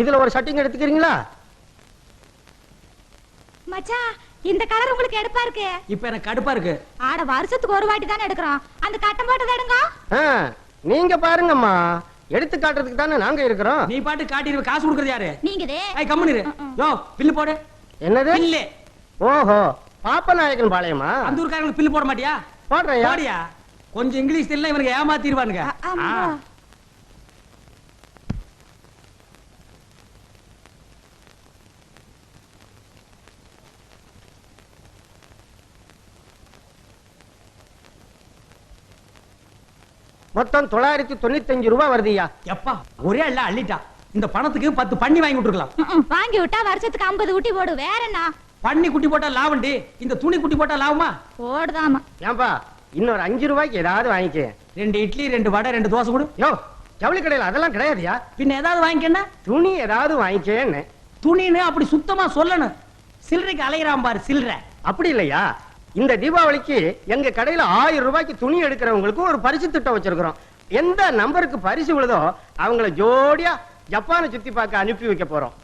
இதுல ஒரு ஷட்டிங் எடுத்துக்கிறீங்களா? மச்சான் இந்த கலர் உங்களுக்கு எடுப்பா இருக்கு. இப்ப எனக்கு கடுப்பா இருக்கு. ஆட வருஷத்துக்கு ஒரு வாட்டி தானே எடுக்கிறோம். அந்த கட்டம் போட்டது எடுங்க. நீங்க பாருங்கம்மா. எடுத்து காட்டுறதுக்கு தானே நாங்க இருக்கிறோம்? நீ பாட்டு காட்டிடுவ காசு கொடுக்கறது யாரு? நீங்க இதே. ஐய் கம்முனிரு யோ பில்லு போடு. என்னது? பில்லு. ஓஹோ பாப்பநாயக்கன் பாளையமா? அந்த ஊர்க்காரங்களுக்கு பில்லு போட மாட்டியா? போடுறையா போடியா? கொஞ்சம் இங்கிலீஷ் தெரியல இவனுக்கு ஏமாத்திடுவானுங்க. மொத்தம் தொள்ளாயிரத்தி தொண்ணூத்தஞ்சு ரூபாய் வருதுயா எப்பா ஒரே அள்ள அள்ளிட்டா. இந்த பணத்துக்கு பத்து பண்ணி வாங்கி விட்டுருக்கலாம். வாங்கி விட்டா வருஷத்துக்கு ஐம்பது ஊட்டி போடு வேற என்ன? பண்ணி குட்டி போட்டா லாபண்டி இந்த துணி குட்டி போட்டா லாபமா? போடுதாமா. ஏன்பா இன்னொரு அஞ்சு ரூபாய்க்கு ஏதாவது வாங்கிக்க. ரெண்டு இட்லி ரெண்டு வடை ரெண்டு தோசை கொடு. யோ ஜவுளி கடையில் அதெல்லாம் கிடையாதுயா? பின்ன ஏதாவது வாங்கிக்கன்னா துணி ஏதாவது வாங்கிக்கேன்னு. துணின்னு அப்படி சுத்தமா சொல்லணும். சில்லறைக்கு அலையிறான் பாரு சில்லறை. அப்படி இல்லையா? இந்த தீபாவளிக்கு எங்க கடையில ஆயிரம் ரூபாய்க்கு துணி எடுக்கிறவங்களுக்கு ஒரு பரிசு திட்டம் வச்சிருக்கிறோம். எந்த நம்பருக்கு பரிசு விழுதோ அவங்கள ஜோடியா ஜப்பானை சுத்தி பார்க்க அனுப்பி வைக்க போறோம்.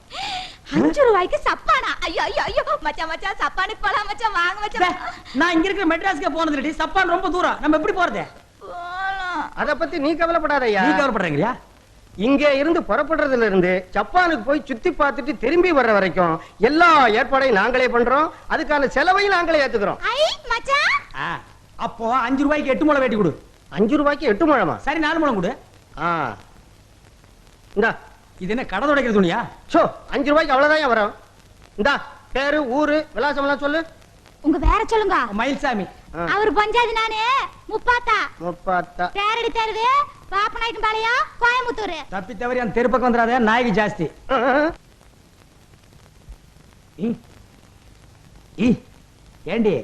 அஞ்சு ரூபாய்க்கு சப்பானா? ஐயோ ஐயோ ஐயோ மச்சான் மச்சான் சப்பானுக்கு போலாம் மச்சான் வாங்க மச்சான். நான் இங்க இருக்கிற மெட்ராஸ்க்கே போனது இல்லடி சப்பான் ரொம்ப தூரம். நம்ம எப்படி போறது? போலாம். அத பத்தி நீ கவலைப்படாதயா நீ கவலைப்படுறீங்களா இங்க இருந்து புறப்படுறதுல இருந்து ஜப்பானுக்கு போய் சுத்தி பார்த்துட்டு திரும்பி வர்ற வரைக்கும் எல்லா ஏற்பாடையும் நாங்களே பண்றோம். அதுக்கான செலவையும் நாங்களே ஏத்துக்கிறோம். ஐ மச்சான். ஆ, அப்போ அஞ்சு ரூபாய்க்கு எட்டு முளை வேட்டி கொடு. அஞ்சு ரூபாய்க்கு எட்டு முழமா? சரி நாலு முளம் கொடு. ஆ. இந்தா. இது என்ன கடை துடைக்கிற துணியா? சோ அஞ்சு ரூபாய்க்கு அவ்வளவுதான் வரும்? இந்தா பேரு ஊரு விலாசம் எல்லாம் சொல்லு. உங்க வேற சொல்லுங்க. மயில்சாமி. அவர் பஞ்சாதி நானே முப்பாத்தா. முப்பாத்தா. பேரடி தருது பாப்பநாயக்கம் பாளையம் கோயம்புத்தூர். தப்பி தவறி அந்த தெருப்பக்கம் வந்துடாத நாய்க்கு ஜாஸ்தி. ஏண்டி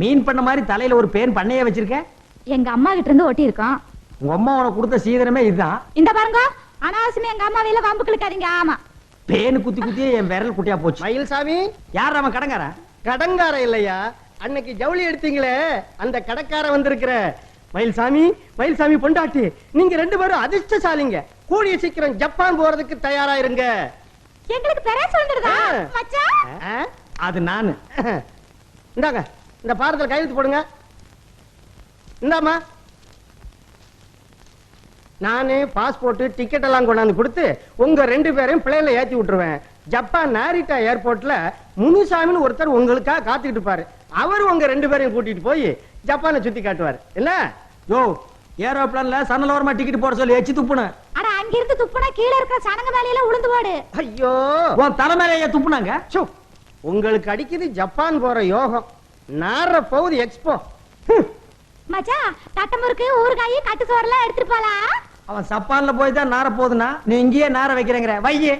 மீன் பண்ண மாதிரி தலையில ஒரு பேன் பண்ணையே வச்சிருக்க? எங்க அம்மா கிட்ட இருந்து ஒட்டி இருக்கோம் உங்க அம்மா உனக்கு கொடுத்த சீதனமே இதுதான். இந்த பாருங்க அனாவசியமா எங்க அம்மா வெளியில வம்பு கிழக்காதீங்க ஆமா. பேனு குத்தி குத்தி என் விரல் குட்டியா போச்சு. மயில்சாமி யார் அவன் கடங்காரன்? கடங்கார இல்லையா? அன்னைக்கு ஜவுளி எடுத்தீங்களே அந்த கடக்கார வந்திருக்கிற. மயில்சாமி மயில்சாமி பொண்டாட்டி நீங்க ரெண்டு பேரும் அதிர்ஷ்டசாலிங்க. கூடிய சீக்கிரம் ஜப்பான் போறதுக்கு தயாரா இருங்க எங்களுக்கு பெரிய. மச்சான்? அது நானு. இந்தாங்க இந்த பாரத்தில் கையெழுத்து போடுங்க. இந்தாம்மா. நானே பாஸ்போர்ட் டிக்கெட் எல்லாம் கொண்டாந்து கொடுத்து உங்க ரெண்டு பேரையும் பிளேன்ல ஏத்தி விட்டுருவேன். ஜப்பான் நாரிட்டா ஏர்போர்ட்ல முனுசாமின்னு ஒருத்தர் உங்களுக்காக காத்துக்கிட்டு இருப்பாரு. அவர் உங்க ரெண்டு பேரையும் கூட்டிட்டு போய் ஜப்பானை சுத்தி காட்டுவார். என்ன? யோ ஏரோப்ளான்ல சன்னலோரமா டிக்கெட் போட சொல்லி எச்சி துப்புன. அட அங்க இருந்து துப்புனா கீழ இருக்கிற சனங்க மேலையில உளுந்து போடு. ஐயோ! உன் தலைமையிலேயே துப்புனாங்க? சு, உங்களுக்கு அடிக்குது ஜப்பான் போற யோகம். நார போகுது எக்ஸ்போ மச்சான் தட்டமுறுக்கு ஊறுகாய் கட்டு சோறுலாம் எடுத்துட்டு போலாம். அவன் சப்பான்ல போய் தான் நார போகுதுன்னா நீ இங்கேயே நார வைக்கிறேங்கிற. வையே!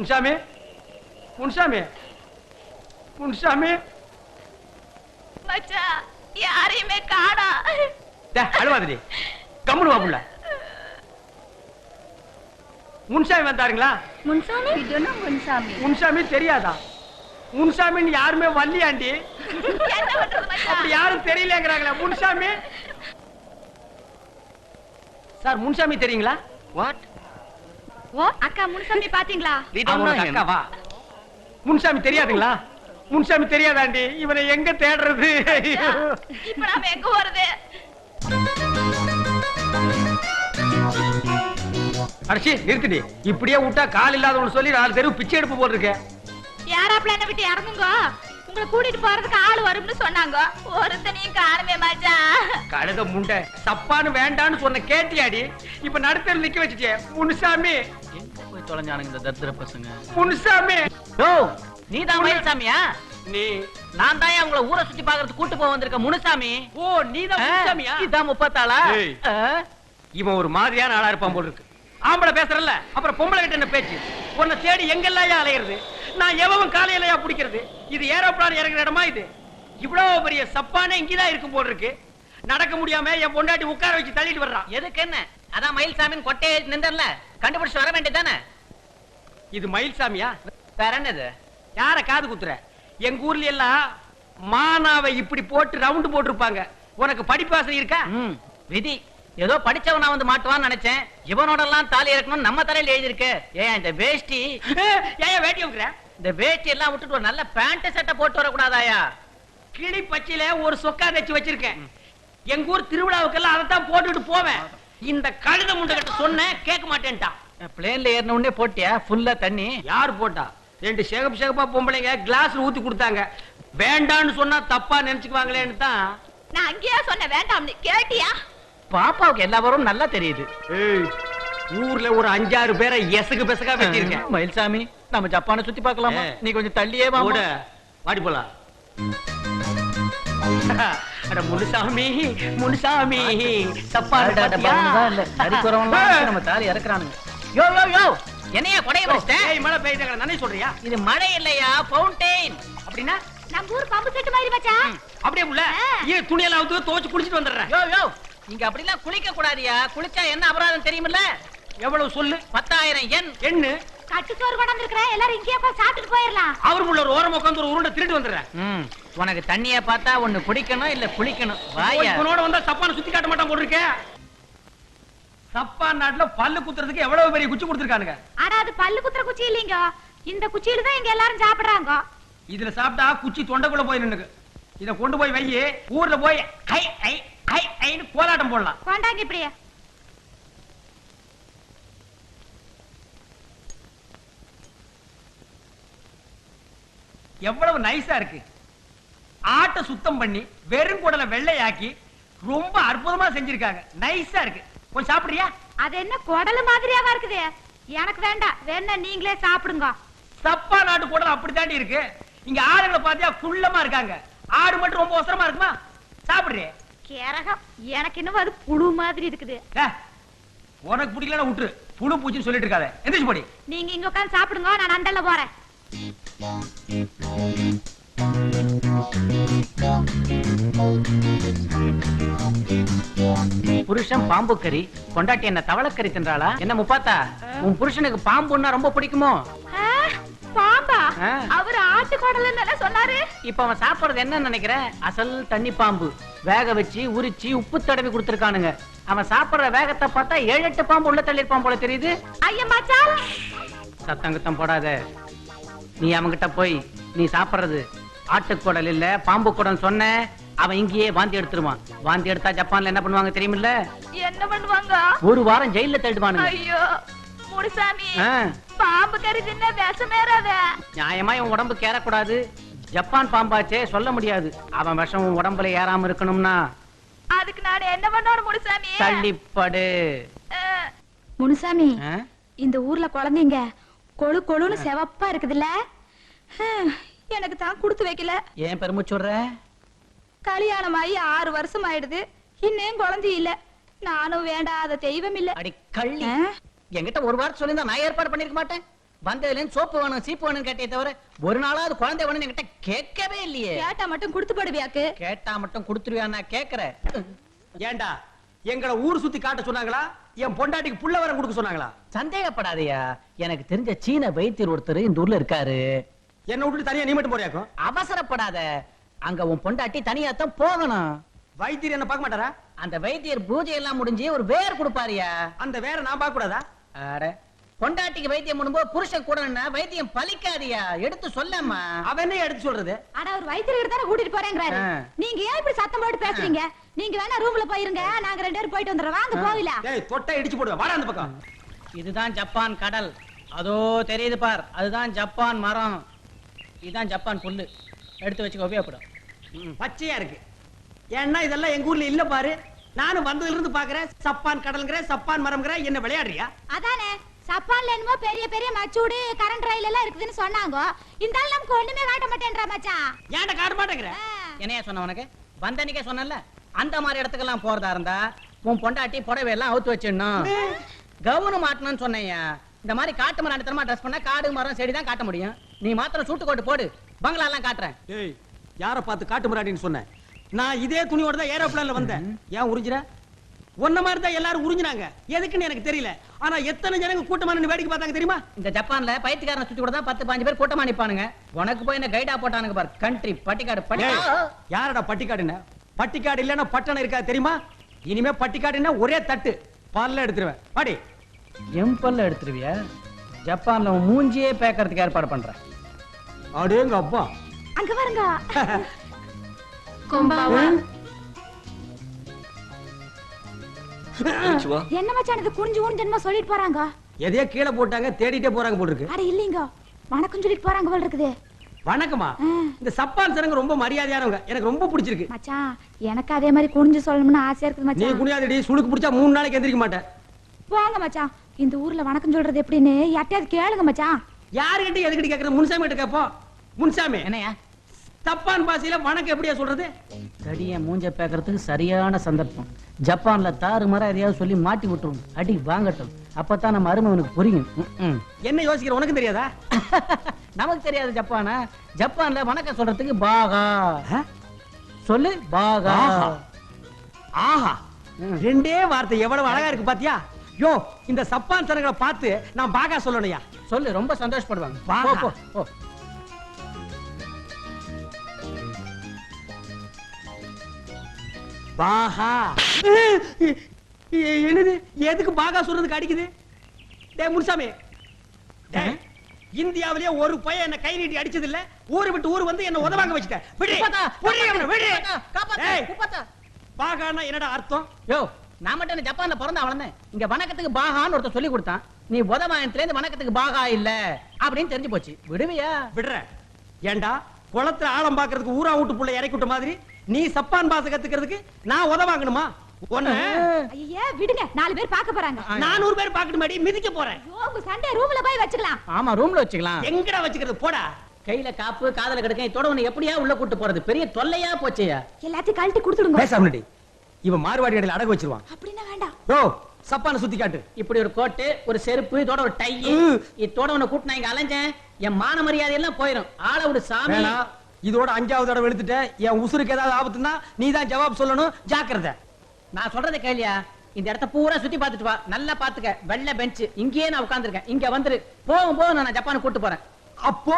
முன்சாமி முன்சாமி முன்சாமி. மச்சான் யாரையுமே காணா. அழுவாதிரி கம்முனு வா புள்ள. முன்சாமி வந்தாருங்களா? முன்சாமி? முன்சாமி? முன்சாமி தெரியாதா? முன்சாமின்னு யாருமே வள்ளியாண்டி அப்படி யாரும் தெரியலங்கிறாங்களே முன்சாமி. சார் முன்சாமி தெரியுங்களா? வாட் ஓ அக்கா முன்சாமி பாத்தீங்களா? அக்காவா? முன்சாமி தெரியாதுங்களா? முன்சாமி தெரியாதாண்டி இவனை எங்க தேடுறது? இப்ப நாம எங்க போறது? அடிச்சு நிறுத்திடி. இப்படியே விட்டா கால் இல்லாதவனு சொல்லி நாலு தெருவு பிச்சை எடுப்பு போல் இருக்க யாராப்ல என்ன விட்டு இறங்குங்க? உங்களை கூட்டிட்டு போறதுக்கு ஆள் வரும்னு சொன்னாங்க. ஒருத்தனையும் காணுமே மச்சான் கழுத முண்டை சப்பான்னு வேண்டான்னு சொன்ன கேட்டியாடி? இப்ப நடுத்தர் நிக்க வச்சுட்டே முனுசாமி போய் தொலைஞ்சானுங்க இந்த தரித்திர பசங்க. முனுசாமி ஓ நீ தான் மயில்சாமியா நீ. நான் தான் உங்களை ஊரை சுத்தி பாக்குறதுக்கு கூட்டு போக வந்திருக்க முனுசாமி? ஓ முனுசாமியா? இதான் முப்பத்தாளா? இவன் ஒரு மாதிரியான ஆளா இருப்பான் போல இருக்கு. ஆம்பளை பேசுறல்ல அப்புறம் பொம்பளை கிட்ட என்ன பேச்சு? உன்னை தேடி எங்கெல்லாம் அலையிறது? நான் எவன் காலையிலயா பிடிக்கிறது? இது ஏரோப்ளான் இறங்குற இடமா இது? இவ்வளவு பெரிய சப்பானே இங்கதான் இருக்கும் போல் இருக்கு. நடக்க முடியாம என் பொண்டாட்டி உட்கார வச்சு தள்ளிட்டு வர்றான் எதுக்கு என்ன? அதான் மயில்சாமின் கொட்டையை நின்றல கண்டுபிடிச்சு வர வேண்டியதானே இது மயில்சாமியா? வேற என்னது? யார காது குத்துற? எங்க ஊர்ல எல்லாம் மானாவை இப்படி போட்டு ரவுண்டு போட்டிருப்பாங்க. உனக்கு படிப்பாசை இருக்கா? விதி ஏதோ படிச்சவனா வந்து மாட்டுவான்னு நினைச்சேன். இவனோட எல்லாம் தாலி இறக்கணும் நம்ம தலையில எழுதியிருக்கு. ஏன் இந்த வேஷ்டி? ஏன் வேட்டி வைக்கிற இந்த வேஷ்டி எல்லாம் விட்டுட்டு ஒரு நல்ல பேண்ட் சட்டை போட்டு வரக்கூடாதாயா? கிளி பச்சையில ஒரு சொக்கா தச்சு வச்சிருக்கேன். எங்க ஊர் திருவிழாவுக்கெல்லாம் அதைத்தான் போட்டுட்டு போவேன். இந்த கழுத முண்டை கிட்ட சொன்னேன் கேட்க மாட்டேன்ட்டான் பிளேன்ல ஏறின உடனே போட்டியா? ஃபுல்லா தண்ணி? யார் போட்டா? ரெண்டு சேகப் சேகப்பா பொம்பளைங்க கிளாஸ்ல ஊத்தி கொடுத்தாங்க. வேண்டான்னு சொன்னா தப்பா நினைச்சுக்குவாங்களேன்னு தான். நான் அங்கேயே சொன்னேன் வேண்டாம்னு. கேட்டியா? பாப்பாவுக்கு எல்லா வரும் நல்லா தெரியுது. ஏய், ஊர்ல ஒரு அஞ்சாறு பேரை எசகு பெசகா வச்சிருக்கேன் மயில்சாமி நம்ம ஜப்பானை சுத்தி பார்க்கலாமா. நீ கொஞ்சம் தள்ளியே வா கூட வாடி போலாம். அட முனுசாமி முனுசாமி தப்பா நம்ம தாலி இறக்குறானுங்க. யோ யோ யோ! என்னையா கொடைய வச்சிட்டேன் மழை பெய்யுது நானே சொல்றியா? இது மழை இல்லையா ஃபவுண்டெயின் அப்படின்னா? நம்ம ஊர் பம்பு செட்டு மாதிரி மச்சான் அப்படியே உள்ள. ஏன் துணியெல்லாம் அவுத்து துவச்சு குளிச்சிட்டு வந்துடுறேன். யோ யோ! இங்க அப்படிலாம் குளிக்க கூடாதியா? குளிச்சா என்ன அபராதம் தெரியுமில்ல? எவ்வளவு சொல்லு? பத்தாயிரம் எண். எண்ணு? கட்டு சோறு கொண்டு இருக்கிறேன் எல்லாரும் இங்கேயே போய் போயிடலாம் அவருக்குள்ள ஒரு ஓரம் உட்காந்து ஒரு உருண்டை திருட்டு வந்துடுறேன் ம், உனக்கு தண்ணிய பார்த்தா ஒண்ணு குடிக்கணும் இல்ல குளிக்கணும். வாயா. வந்தா சப்பான சுத்தி காட்ட மாட்டான் போட்டிருக்கேன் சப்பான் நாட்டுல பல்லு குத்துறதுக்கு எவ்வளவு பெரிய குச்சி கொடுத்துருக்கானுங்க. ஆனா அது பல்லு குத்துற குச்சி இல்லைங்க. இந்த குச்சியில தான் இங்க எல்லாரும் சாப்பிடுறாங்க. இதுல சாப்பிட்டா குச்சி தொண்டைக்குள்ள போய் நின்னுக்கு. இத கொண்டு போய் வை ஊர்ல போய் ஐ ஐ ஐ ஐன்னு கோலாட்டம் போடலாம். கொண்டாங்க இப்படியே. எவ்வளவு நைஸா இருக்கு. ஆட்டை சுத்தம் பண்ணி வெறும் குடலை வெள்ளையாக்கி ரொம்ப அற்புதமா செஞ்சிருக்காங்க. நைஸா இருக்கு. கொஞ்சம் சாப்பிடுறியா? அது என்ன குடலு மாதிரியாவா இருக்குது? எனக்கு வேண்டாம். வேணா நீங்களே சாப்பிடுங்க. சப்பா நாட்டு குடல் அப்படித்தாண்டி இருக்கு. இங்க ஆளுங்களை பாத்தியா குள்ளமா இருக்காங்க. ஆடு மட்டும் ரொம்ப அவசரமா இருக்குமா? சாப்பிடுறியே? கேரகம். எனக்கு இன்னும் அது புழு மாதிரி இருக்குது. உனக்கு பிடிக்கலன்னா விட்டுரு. புழு பூச்சின்னு சொல்லிட்டு இருக்காத. எந்திரிச்சு போடி. நீங்க இங்க உட்கார்ந்து சாப்பிடுங்க. நான் அண்டல்ல போறேன். புருஷன் பாம்பு கறி கொண்டாட்டி என்ன தவளக்கறி தின்றாளா? என்ன முப்பாத்தா? உன் புருஷனுக்கு பாம்புன்னா ரொம்ப பிடிக்குமோ? பாம்பா. அவர் ஆட்டு குடலுன்னு சொன்னாரு. இப்ப அவன் சாப்பிடுறது என்ன நினைக்கிற? அசல் தண்ணி பாம்பு. வேக வச்சு உரிச்சு உப்பு தடவி கொடுத்திருக்கானுங்க. அவன் சாப்பிடுற வேகத்தை பார்த்தா ஏழு எட்டு பாம்பு உள்ள தள்ளியிருப்பான் போல தெரியுது. ஐயா மச்சான் சத்தம் குத்தம் போடாத. நீ அவன்கிட்ட போய் நீ சாப்பிடுறது. ஆட்டுக்குடல் இல்ல பாம்பு குடம் சொன்ன அவன் இங்கேயே வாந்தி எடுத்துருவான். வாந்தி எடுத்தா ஜப்பான்ல என்ன பண்ணுவாங்க தெரியுமில்ல? என்ன பண்ணுவாங்க? ஒரு வாரம் ஜெயில தள்ளிடுவானுங்க ஐயோ முனுசாமி பாம்பு கறி தின்ன விஷமேறாத நியாயமா இவன் உடம்புக்கு ஏறக்கூடாது ஜப்பான் பாம்பாச்சே சொல்ல முடியாது. அவன் விஷம் உடம்புல ஏறாம இருக்கணும்னா. அதுக்கு நான் என்ன பண்ணணும் முனுசாமி? தள்ளிப்படு. முனுசாமி? இந்த ஊர்ல குழந்தைங்க கொழு கொழுன்னு செவப்பா இருக்குதுல்ல? எனக்கு தான் கொடுத்து வைக்கல. ஏன் பெருமிச்சுடுற கல்யாணம் ஆகி ஆறு வருஷம் ஆயிடுது. இன்னும் குழந்தை இல்ல. நானும் வேண்டாத தெய்வம் இல்ல. அடி கள்ளி? என்கிட்ட ஒரு வாரம் சொல்லியிருந்தா நான் ஏற்பாடு பண்ணிருக்க மாட்டேன். வந்ததுல சோப்பு வேணும் சீப்பு வேணும் கேட்டே தவிர ஒரு நாளாவது குழந்தை வேணும் என்கிட்ட கேட்கவே இல்லையே. கேட்டா மட்டும் கொடுத்து போடுவியாக்கு. கேட்டா மட்டும் கொடுத்துருவியா நான் கேக்குறேன். ஏண்டா எங்களை ஊர் சுத்தி காட்ட சொன்னாங்களா? என் பொண்டாட்டிக்கு புள்ள வரம் கொடுக்க சொன்னாங்களா? சந்தேகப்படாதயா. எனக்கு தெரிஞ்ச சீன வைத்தியர் ஒருத்தர் இந்த ஊர்ல இருக்காரு. என்ன விட்டுட்டு தனியா நீ மட்டும் போறியாக்கும்? அவசரப்படாத. அங்க உன் பொண்டாட்டி தனியாத்தான் போகணும். வைத்தியர் என்ன பார்க்க மாட்டாரா? அந்த வைத்தியர் பூஜை எல்லாம் முடிஞ்சு ஒரு வேர் கொடுப்பாருயா. அந்த வேற நான் பார்க்க கூடாதா பொண்டாட்டிக்கு வைத்தியம் பண்ணும்போது புருஷன் கூட வைத்தியம் பலிக்காதியா எடுத்து சொல்லம்மா. அவன் எடுத்து சொல்றது? ஆனா ஒரு வயிற்றுக்கு தானே கூட்டிட்டு போறேங்கிறாரு. நீங்க ஏன் இப்படி சத்தம் போட்டு பேசுறீங்க? நீங்க வேணா ரூம்ல போயிருங்க. நாங்க ரெண்டு பேரும் போயிட்டு வந்துடுறோம். வாங்க போகல டேய் தொட்டை இடிச்சு போடுவேன் வாடா அந்த பக்கம். இதுதான் ஜப்பான் கடல். அதோ தெரியுது பார். அதுதான் ஜப்பான் மரம். இதுதான் ஜப்பான் புல்லு. எடுத்து வச்சுக்க உபயோகப்படும். ம், பச்சையா இருக்கு. ஏன்னா இதெல்லாம் எங்க ஊர்ல இல்ல பாரு. நானும் வந்ததுல இருந்து பாக்குறேன். சப்பான் கடல்ங்கிற சப்பான் மரம்ங்கிற என்ன விளையாடுறியா? அதானே? சப்பான்ல என்னமோ பெரிய பெரிய மச்சூடு கரண்ட் ரயில் எல்லாம் இருக்குதுன்னு சொன்னாங்க. இந்த ஆள் நமக்கு ஒண்ணுமே காட்ட மாட்டேன்றா மச்சான் ஏன்டா காட்ட மாட்டேங்கிற. என்னையா சொன்ன உனக்கு? வந்தனிக்கே சொன்னல அந்த மாதிரி இடத்துக்கெல்லாம் போறதா இருந்தா உன் பொண்டாட்டி புடவை எல்லாம் அவுத்து வச்சிடணும். கவுனு மாட்டணும்னு சொன்னேயா இந்த மாதிரி காட்டு மரம் அடித்தனமா ட்ரெஸ் பண்ணா காடு மரம் செடி தான் காட்ட முடியும். நீ மாத்திரம் சூட்டு கோட்டு போடு. பங்களா எல்லாம் காட்டுறேன். ஏய் யார பார்த்து காட்டு முறாடின்னு சொன்னேன் நான் இதே துணியோட தான் ஏரோப்ளான்ல வந்தேன். ஏன் உறிஞ்சிற? உன்ன மாதிரி தான் எல்லாரும் உறிஞ்சினாங்க. எதுக்குன்னு எனக்கு தெரியல. ஆனா எத்தனை ஜனங்க கூட்டமா நின்னு வேடிக்கை பார்த்தாங்க தெரியுமா? இந்த ஜப்பான்ல பைத்தியக்காரனை சுத்தி கூட தான் பத்து பாஞ்சு பேர் கூட்டமா நிப்பானுங்க. உனக்கு போய் என்ன கைடா போட்டானுங்க பாரு. கண்ட்ரி பட்டிக்காடு பட்டிக்காடு யாரடா பட்டிக்காடுன்னு? பட்டிக்காடு இல்லன்னா பட்டணம் இருக்கா தெரியுமா? இனிமே பட்டிக்காடுன்னா ஒரே தட்டு. பல்ல எடுத்துருவேன். பாடி எம்பல்ல எடுத்துருவியா? ஜப்பான்ல மூஞ்சியே பேக்கறதுக்கு ஏற்பாடு பண்றேன். அடேங்க அப்பா அங்க பாருங்க. என்ன மச்சான் இது? குனிஞ்சு ஊன் ஜென்ம சொல்லிட்டு போறாங்க. எதையோ கீழே போட்டாங்க தேடிட்டே போறாங்க போல இருக்கு. அட இல்லீங்க. வணக்கம் சொல்லிட்டு போறாங்க போல இருக்குது. வணக்கமா. இந்த சப்பான் சனங்க ரொம்ப மரியாதையானவங்க. எனக்கு ரொம்ப பிடிச்சிருக்கு. மச்சான் எனக்கு அதே மாதிரி குனிஞ்சு சொல்லணும்னு ஆசையா இருக்குது நீ மச்சான். குனியாதடி சுளுக்கு பிடிச்சா மூணு நாளைக்கு எந்திரிக்க மாட்டேன். போங்க மச்சான். இந்த ஊர்ல வணக்கம் சொல்றது எப்படின்னு யார்ட்டையாவது கேளுங்க மச்சான். யாருகிட்ட எதுக்கிட்ட கேக்குற? முன்சாமி கிட்ட கேப்போம். முன்சாமி. என்னையா தப்பான் பாசையில வணக்கம் எப்படியா சொல்றது? தடிய மூஞ்ச பேக்கறதுக்கு சரியான சந்தர்ப்பம். ஜப்பான்ல தாறு மரம் எதையாவது சொல்லி மாட்டி விட்டுரும் அடி வாங்கட்டும். அப்பதான் நம்ம அருமவனுக்கு புரியும். என்ன யோசிக்கிற உனக்கு தெரியாதா? நமக்கு தெரியாது ஜப்பானா? ஜப்பான்ல வணக்கம் சொல்றதுக்கு பாகா? சொல்லு பாகா. ஆஹா. ரெண்டே வார்த்தை எவ்வளவு அழகா இருக்கு பாத்தியா? யோ இந்த சப்பான் சனங்களை பார்த்து நான் பாகா சொல்லணும்யா. சொல்லு ரொம்ப சந்தோஷப்படுவாங்க. பாகா. போ, போ, போ. பாகா என்னது? எதுக்கு பாகா சொல்றதுக்கு அடிக்குது? டேய் முனுசாமி. இந்தியாவிலேயே ஒரு பையன் என்ன கை நீட்டி அடிச்சது இல்ல ஊரு விட்டு ஊர் வந்து என்ன உதவாங்க வச்சுட்ட. விடு. உப்பாத்தா, விடு அவனை, விடு. உப்பாத்தா, காப்பாத்து, டேய், உப்பாத்தா. பாகான்னா என்னடா அர்த்தம்? யோ நான் மட்டும் என்ன ஜப்பான்ல பிறந்த வளர்ந்தேன் இங்க வணக்கத்துக்கு பாகான்னு ஒருத்தர் சொல்லி கொடுத்தான். நீ உதவாயத்துல இருந்து வணக்கத்துக்கு பாகா இல்ல அப்படின்னு தெரிஞ்சு போச்சு. விடுவியா? விடுற ஏண்டா? குளத்துல ஆழம் பாக்குறதுக்கு ஊரா வீட்டு புள்ள இறக்கி விட்ட மாதிரி நீ சப்பான் பாச கத்துக்கிறதுக்கு நான் உதவாங்கணுமா ஒண்ணு. ஐயே விடுங்க. நாலு பேர் பார்க்க போறாங்க. நானூறு பேர் பாக்கட்டு மாடி மிதிக்க போறேன். உங்க சண்டே ரூம்ல போய் வச்சுக்கலாம். ஆமா ரூம்ல வச்சுக்கலாம். எங்கடா வச்சுக்கிறது? போடா. கையில காப்பு காதல கிடக்க இதோட உன்னை எப்படியா உள்ள கூட்டு போறது? பெரிய தொல்லையா போச்சேயா? எல்லாத்தையும் கழட்டி கொடுத்துடுங்க. பேசாமடி இவன் மார்வாடி இடையில அடகு வச்சிருவான். அப்படின்னா வேண்டாம். ஓ சப்பான சுத்தி காட்டு. இப்படி ஒரு கோட்டு ஒரு செருப்பு இதோட ஒரு டை. இதோட உன்னை இங்க அலைஞ்சேன். என் மான மரியாதை எல்லாம் போயிரும். ஆள சாமி. வேணாம். இதோட அஞ்சாவது தடவை எடுத்துட்ட என் உசுருக்கு ஏதாவது ஆபத்துனா நீ தான் ஜவாப் சொல்லணும். ஜாக்கிரதை. நான் சொல்றதை கேளியா இந்த இடத்த பூரா சுத்தி பாத்துட்டு வா. நல்லா பாத்துக்க வெள்ள பெஞ்ச் இங்கேயே நான் உட்காந்துருக்கேன் இங்க வந்துரு. போகும் போது நான் ஜப்பான் கூட்டு போறேன். அப்போ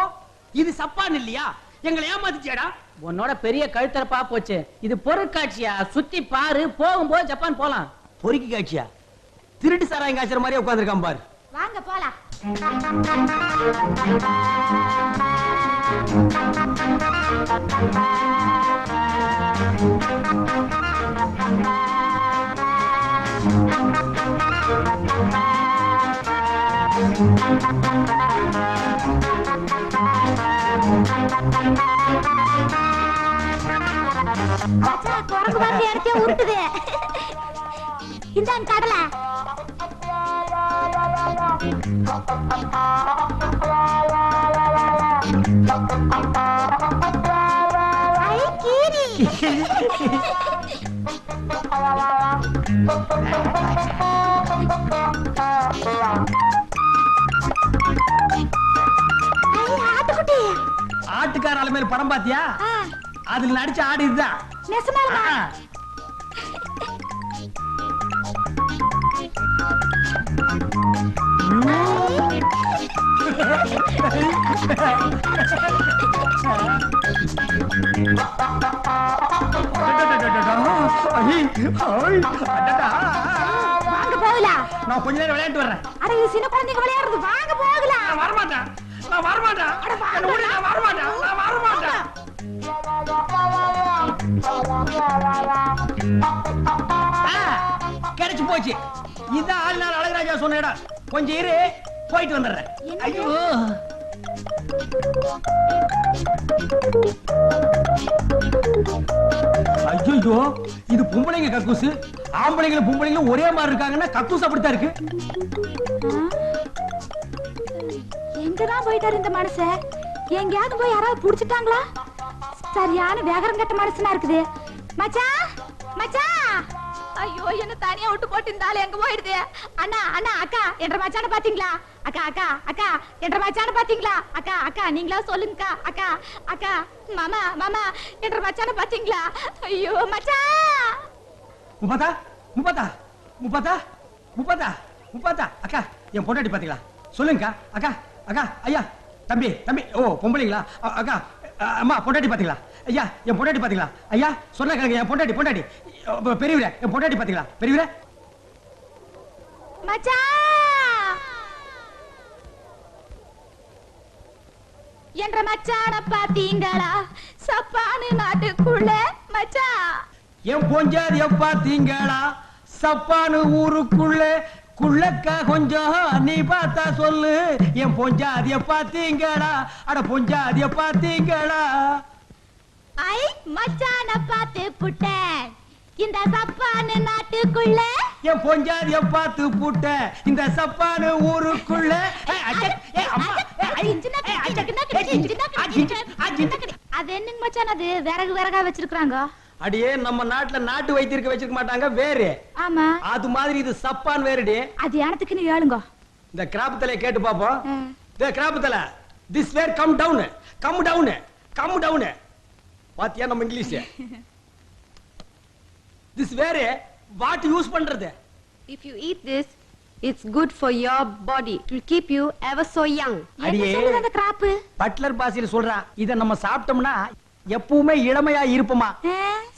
இது சப்பான் இல்லையா? எங்களை ஏமாத்திச்சேடா உன்னோட பெரிய கழுத்தரப்பா போச்சு. இது பொருட்காட்சியா? சுத்தி பாரு. போகும்போது ஜப்பான் போலாம். பொறுக்கி காட்சியா திருட்டு சாராயம் காய்ச்சற மாதிரியே உட்காந்துருக்கான் பாரு. வாங்க போலாம். குரங்கு வந்து இடத்தையே உருட்டுது கடலை. ஆட்டுக்கார மேல படம் பாத்தியா? அதுல நடிச்ச ஆடு இதுதான். வாங்க போகலாம். நான் கொஞ்ச நேரம் விளையாட்டு வர்றேன். அட இது சின்ன குழந்தைங்க விளையாடுறது. வாங்க போகலாம். நான் வரமாட்டேன். நான் வரமாட்டேன். என்னை விடு, நான் வரமாட்டேன். நான் வரமாட்டேன். கிடைச்சு போச்சு. இதான் ஆள் நாள் அழகராஜா சொன்ன இடம். கொஞ்சம் இரு. போயிட்டு வந்துடுறேன்? ஐயோ. ஐயோ இது பொம்பளைங்க கக்கூசு. ஆம்பளைங்களும் பொம்பளைங்களும் ஒரே மாதிரி இருக்காங்கன்னா கக்கூஸ் அப்படித்தான் இருக்கு. எங்கதான் போயிட்டாரு இந்த மனுஷன்? எங்கேயாவது போய் யாராவது புடிச்சிட்டாங்களா? சரியான வேகரம் கட்ட மனுஷனா இருக்குது. மச்சான் மச்சான்! ஐயோ என்ன தனியா விட்டு போட்டு இருந்தாலும் எங்க போயிடுது? அண்ணா அண்ணா அக்கா என்ற மச்சான பாத்தீங்களா? அக்கா அக்கா அக்கா என்ற மச்சான பாத்தீங்களா? அக்கா அக்கா நீங்களா சொல்லுங்கக்கா அக்கா அக்கா மாமா மாமா என்ற மச்சான பாத்தீங்களா? ஐயோ மச்சா! முப்பதா முப்பதா முப்பதா முப்பதா முப்பதா அக்கா என் பொண்டாட்டி பாத்தீங்களா? சொல்லுங்கக்கா அக்கா அக்கா ஐயா தம்பி தம்பி ஓ பொம்பளைங்களா? அக்கா அம்மா பொண்டாட்டி பாத்தீங்களா? ஐயா என் பொண்டாட்டி பாத்தீங்களா? ஐயா சொன்ன கேளுங்க என் பொண்டாட்டி பொண்டாட்டி அ, பெரியவரே என் பொண்டாட்டி பாத்தீங்களா? மச்சான் என்ற மச்சான பாத்தீங்களா? சப்பானு நாட்டுக்குள்ள மச்சான் என் பொஞ்சாதிய பாத்தீங்களா? சப்பானு ஊருக்குள்ள குள்ளக்கா கொஞ்சம் நீ பார்த்தா சொல்லு. என் பொஞ்சாதிய பாத்தீங்களா? அட பொஞ்சாதிய பாத்தீங்களா? ஐ மச்சான பாத்து புட்டேன். இந்த சப்பானு நாட்டுக்குள்ள? என் பொஞ்சாதிய பார்த்து புட்ட இந்த சப்பானு ஊருக்குள்ள. அது என்னங்க மச்சான் அது? விறகு விறகா வச்சிருக்காங்க அடியே நம்ம நாட்டுல நாட்டு வைத்தியருக்கு வச்சிருக்க மாட்டாங்க வேறு. ஆமா. அது மாதிரி இது சப்பான் வேறுடி. அது யானத்துக்குன்னு ஏழுங்க. இந்த கிராப் தலையை கேட்டு பாப்போம். இந்த கிராப் தலை. This where come down come down come down பாத்தியா நம்ம இங்கிலீஷ்? திஸ் வேறு வாட் யூஸ் பண்றது. If you eat this, it's good for your body. It will keep you ever so young. என்ன அடியே. அந்த பட்லர் பாசியில் சொல்றா இத நம்ம சாப்பிட்டோம்னா எப்பவுமே இளமையா இருப்போமா?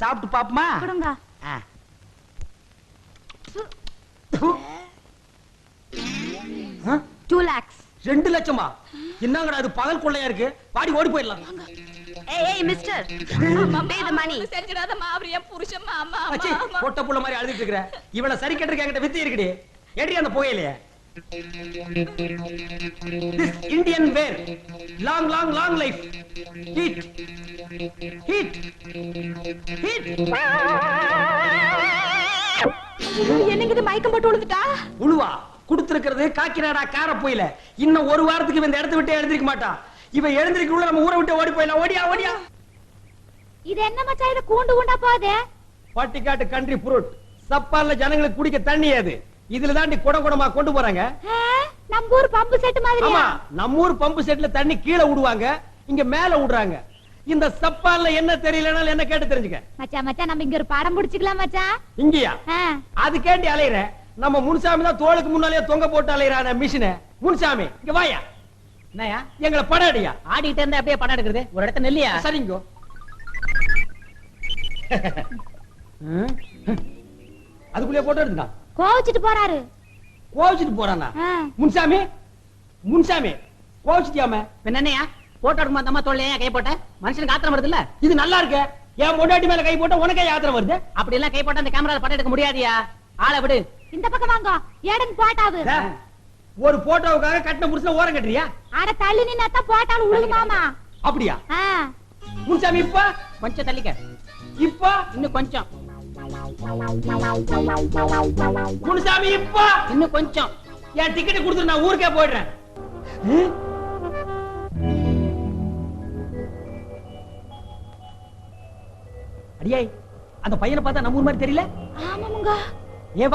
சாப்பிட்டு பாப்போமா? கொடுங்க? Two lakhs. ரெண்டு லட்சமா? என்னங்கடா அது பகல் கொள்ளையா இருக்கு? பாடி ஓடி போயிடலாம். Hey, mister. Pay the money. செஞ்சிடாதம்மா அவர் என் புருஷன் மாமா அச்சி, மாமா பொட்ட புள்ள மாதிரி அழுதுட்டு இருக்கிற. இவள சரி கட்டுறதுக்கு என்கிட்ட வித்தி இருக்குடி. ஏடி அந்த புகையிலையே this Indian where long long long life heat heat heat என்னங்க இது மயக்கம் போட்டு விழுந்துட்டா உழுவா. குடுத்திருக்கிறது காக்கினாடா கார போயில இன்னும் ஒரு வாரத்துக்கு இவன் இந்த இடத்த விட்டு எழுந்திருக்க மாட்டான் இவன் எழுந்திருக்குள்ள நம்ம ஊரை விட்டு ஓடி போயிடலாம். ஓடியா ஓடியா. இது என்ன மச்சான்? இது கூண்டு கூண்டா போகுது? பட்டிக்காட்டு கண்ட்ரி ஃப்ரூட் சப்பான்ல ஜனங்களுக்கு குடிக்க தண்ணி அது. இதுல தாண்டி குடம் குடமா கொண்டு போறாங்க. நம்ம ஊர் பம்பு செட் மாதிரியா? ஆமா நம்ம ஊர் பம்பு செட்ல தண்ணி கீழே விடுவாங்க. இங்க மேல விடுறாங்க. இந்த சப்பான்ல என்ன தெரியலனாலும் என்ன கேட்டு தெரிஞ்சுக்க. மச்சான் மச்சான் நம்ம இங்க ஒரு படம் பிடிச்சுக்கலாம் மச்சான். இங்கயா? அது கேண்டி அலையிற. நம்ம முன்சாமி தான் தோளுக்கு முன்னாலேயே தொங்க போட்டு அலையிறான மிஷின முன்சாமி இங்க வாயா. என்னயா எங்களை படம் அடியா ஆடிட்டு இருந்தா அப்படியே படம் எடுக்கிறது? ஒரு இடத்த நெல்லியா? சரிங்கோ. அதுக்குள்ளே போட்டோ எடுத்துட்டான் கோவிச்சிட்டு போறாரு. கோவிச்சுட்டு போறானா? முன்சாமி? முன்சாமி கோவிச்சுட்டியாம? என்னையா போட்டோ எடுக்குமா அந்த அம்மா கை போட்ட? மனுஷனுக்கு ஆத்திரம் வருது இல்ல இது நல்லா இருக்கு. என் பொண்டாட்டி மேல கை போட்டா உனக்கே யாத்திரை வருது? அப்படி எல்லாம் கை போட்டா அந்த கேமரால படம் எடுக்க முடியாதியா? ஆளை விடு. இந்த பக்கம் வாங்க. ஏடன் போட்டாவு. டே, ஒரு போட்டோவுக்காக கட்டின புருஷன ஓரம் கட்டுறியா? ஆட தள்ளி நின்னாத்தான் போட்டாலும் உழுகுமாமா அப்படியா? முன்சாமி இப்ப? கொஞ்சம் தள்ளிக்க. இப்ப? இன்னும் கொஞ்சம். முனுசாமி இப்ப? இன்னும் கொஞ்சம். என் டிக்கெட் கொடுத்துட்டு நான் ஊருக்கே போயிடுறேன்? அடியே அந்த பையனை பார்த்தா நம்ம ஊர் மாதிரி தெரியல? ஆமாமுங்க. ஏ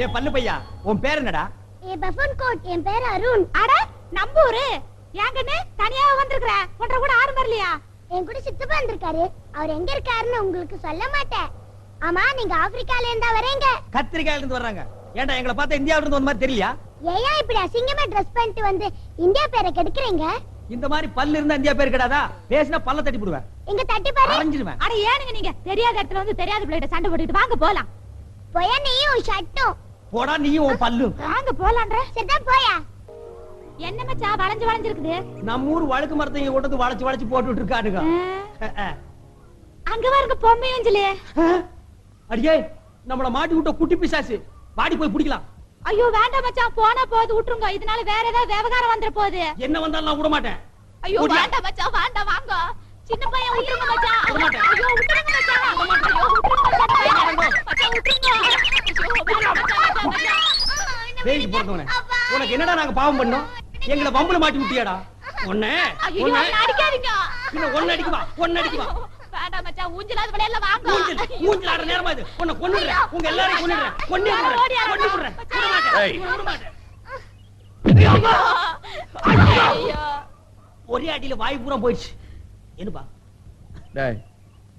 ஏ பல்லு பையா உன் பேர் என்னடா? ஏ பஃபன் கோட் என் பேர் அருண். அட நம்பூரு ஏங்கன்னு தனியா வந்திருக்கிற. ஒன்றரை கூட ஆறு வரலையா என் கூட சித்தப்பா வந்திருக்காரு. அவர் எங்க இருக்காருன்னு உங்களுக்கு சொல்ல மாட்டேன். ஆமா நீங்க ஆப்பிரிக்கால இருந்தா வரீங்க. கத்திரிக்காயில இருந்து வர்றாங்க. ஏன்டா எங்களை பார்த்தா இந்தியாவில இருந்து வந்த மாதிரி தெரியலையா? ஏன் இப்படி அசிங்கமா ட்ரெஸ் பண்ணிட்டு வந்து இந்தியா பேரை கெடுக்குறீங்க? இந்த மாதிரி பல்லு இருந்தா இந்தியா பேர் கிடையாதா பேசினா பல்ல தட்டி போடுவேன். இங்க தட்டி பாரு. அரைஞ்சிருவேன் அட ஏனுங்க நீங்க? தெரியாத இடத்துல வந்து தெரியாத பிள்ளைகிட்ட சண்டை போட்டுட்டு வாங்க போலாம். போயா நீயும் ஷட்டும் போடா நீயும் உன் பல்லும் வாங்க போலான்ற சரிதான் போயா. என்ன மச்சான் வளைஞ்சு வளைஞ்சிருக்குது? நம்ம ஊர் வழுக்கு மரத்தை இங்க கொண்டு வளைச்சு வளைச்சு போட்டுட்டு இருக்கானுங்க. அங்க பாருங்க பொம்மை அஞ்சலி. அஹ். அடியே நம்மள மாட்டி விட்ட குட்டி பிசாசு. வாடி போய் பிடிக்கலாம். ஐயோ வேண்டாம் மச்சான் போனா போகுது விட்டுருங்க. இதனால வேற ஏதாவது விவகாரம் வந்துட போகுது என்ன வந்தாலும் நான் விட மாட்டேன் ஐயோ. வேண்டாம் மச்சான் வேண்டாம் வாங்க. சின்ன பையன் விட்டுருங்க மச்சான். ஐயோ விட்டுருங்க மச்சான் ஐயோ விட்டுருங்க மச்சான். மச்சான் விட்டுருங்க ஐயோ வேண்டாம் மச்சான் மச்சான் மச்சான் பிறந்தவனே உனக்கு என்னடா நாங்க பாவம் பண்ணோம்? எங்களை பம்புல மாட்டி விட்டியாடா? ஒண்ணே ஒண்ணே. அடிக்காதீங்க. பின்ன ஒண்ணு அடிக்குமா? ஒண்ணு அடிக்குமா? வேண்டாம் மச்சான் ஊஞ்சலாவது விளையாடல வாங்க. மூஞ்சில் மூஞ்சில் ஆடுற நேரமா இது? உன்னை கொன்னுடுறேன். உங்க எல்லாரையும் கொன்னுடுறேன். கொன்னே ஆடுறா. விடுறேன். விட மாட்டேன். ஏய். விட மாட்டேன். ஐயோ. ஒரே அடியில வாய் பூரா போயிடுச்சு. என்னப்பா? டேய்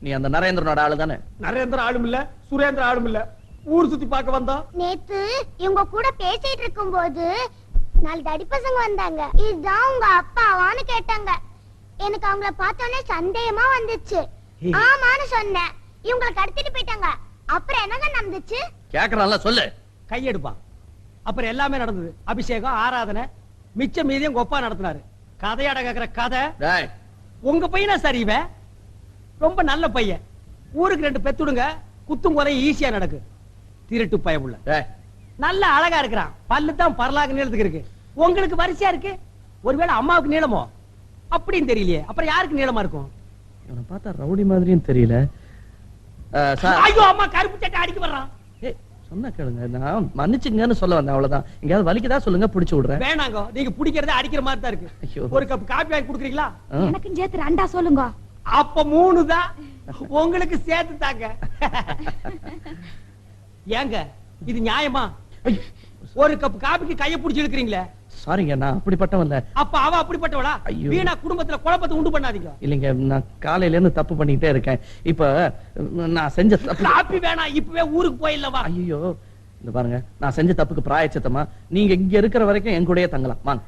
நீ அந்த நரேந்திரனோட ஆளு தானே? நரேந்திர ஆளும் இல்ல சுரேந்திர ஆளும் இல்ல. ஊர் சுத்தி பார்க்க வந்தா? நேத்து இவங்க கூட பேசிட்டு இருக்கும்போது நாலு தடி பசங்க வந்தாங்க. இதுதான் உங்க அப்பாவான்னு கேட்டாங்க. எனக்கு அவங்கள பார்த்தோன்னே சந்தேகமா வந்துச்சு. ஆமான்னு சொன்னேன். இவங்களை கடத்திட்டு போயிட்டாங்க. அப்புறம் என்னங்க நடந்துச்சு? கேக்குறான்ல சொல்லு. கையெடுப்பான் அப்புறம் எல்லாமே நடந்தது. அபிஷேகம் ஆராதனை மிச்சம் மீதியும் கொப்பா நடத்தினாரு. கதையாட கேக்குற கதை. டேய். உங்க பையனா சரி இவன்? ரொம்ப நல்ல பையன். ஊருக்கு ரெண்டு பெத்துடுங்க குத்தும் குறை ஈஸியா நடக்கு. திருட்டு பயமுள்ள. நல்ல அழகா இருக்கிறான். பல்லு தான் பரலாக நீளத்துக்கு இருக்கு. உங்களுக்கு வரிசையா இருக்கு? ஒருவேளை அம்மாவுக்கு நீளமோ? அப்படின்னு தெரியலையே. அப்புறம் யாருக்கு நீளமா இருக்கும்? இவனை பார்த்தா ரவுடி மாதிரியும் தெரியல. ஐயோ அம்மா கருப்பு சட்டை அடிக்க வர்றான். சொன்னா கேளுங்க. நான் மன்னிச்சுங்கன்னு சொல்ல வந்தேன் அவ்வளவுதான். எங்கேயாவது வலிக்குதா சொல்லுங்க பிடிச்சு விடுறேன். வேணாங்க. நீங்க பிடிக்கிறத அடிக்கிற மாதிரி தான் இருக்கு. ஒரு கப் காப்பி வாங்கி குடுக்குறீங்களா? ஆ. எனக்கும் சேர்த்து ரெண்டா சொல்லுங்க. அப்ப மூணு தான் உங்களுக்கு சேர்த்து தாங்க ஏங்க இது நியாயமா? ஒரு கப் காபிக்கு கைய புடிச்சு இழுக்கிறீங்களே? சாரிங்க நான் அப்படிப்பட்டவன் இல்ல. அப்ப அவ அப்படிப்பட்டவளா. வீணா குடும்பத்துல குழப்பத்தை உண்டு பண்ணாதீங்க. இல்லைங்க நான் காலையில இருந்து தப்பு பண்ணிக்கிட்டே இருக்கேன். இப்ப நான் செஞ்ச தப்பு காப்பி வேணாம் இப்பவே ஊருக்கு போயிடலவா ஐயோ இந்த பாருங்க நான் செஞ்ச தப்புக்கு பிராயச்சித்தமா. நீங்க இங்க இருக்கிற வரைக்கும் என் கூடயே தங்கலாம். வாங்க.